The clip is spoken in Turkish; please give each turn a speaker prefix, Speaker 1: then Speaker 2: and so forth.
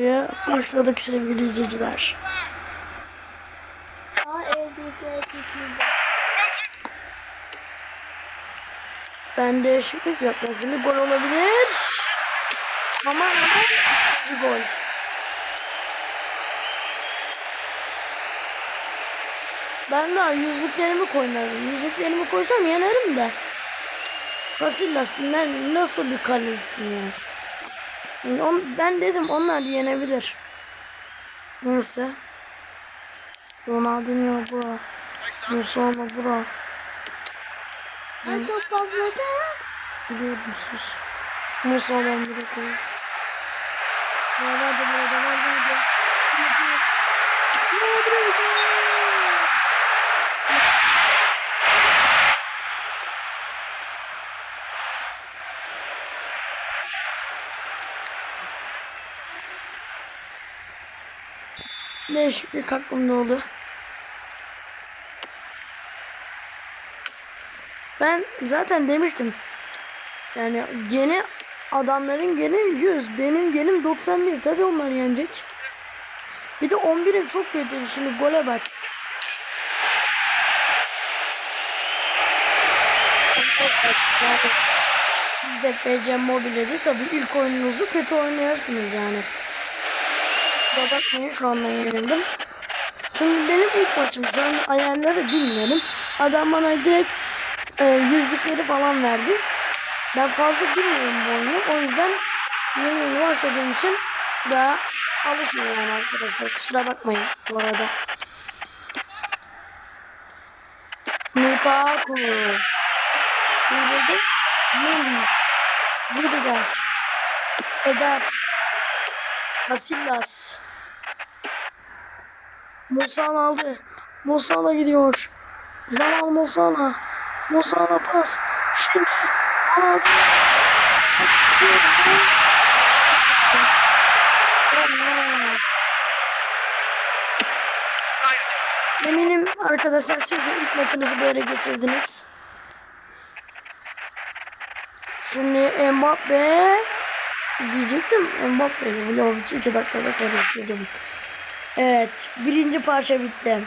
Speaker 1: videoya başladık sevgili izleyiciler. Ben değişiklik yaptım. Şimdi gol olabilir. Ama ikinci gol. Ben daha yüzüklerimi koymadım. Yüzüklerimi koysam yenerim de. Casillas nasıl bir kalecisin ya. Yani on- ben dedim onlar yenebilir. Neyse. Ronaldinho bura. Musalma bura.
Speaker 2: Ha top patladı.
Speaker 1: Biliyorum sus. Nasıl adam bırakıyor? Değişiklik aklımda oldu. Ben zaten demiştim. Yani gene adamların gene 100. Benim genim 91. Tabii onlar yenecek. Bir de 11'im çok kötü. Şimdi gole bak. Siz de FC Mobile'de tabii ilk oyununuzu kötü oynayarsınız yani. Kusura bakmayın şu anda yenildim. Çünkü benim ilk maçım. Şu an ayarları bilmiyorum. Adam bana direkt e, yüzükleri falan verdi. Ben fazla bilmiyorum bu oyunu. O yüzden yeni yeni başladığım için daha alışmıyorum arkadaşlar. Kusura bakmayın bu arada. Lukaku. Sıyrıldı. Mendy. Rüdiger. Eder. Casillas. Musala aldı. Musala gidiyor. Jamal Musala. Musala pas. Şimdi Ronaldo. Eminim arkadaşlar siz de ilk maçınızı böyle geçirdiniz. Şimdi Mbappe diyecektim Mbappe Vlahovic 2 dakikada karıştırdım. Evet birinci parça bitti.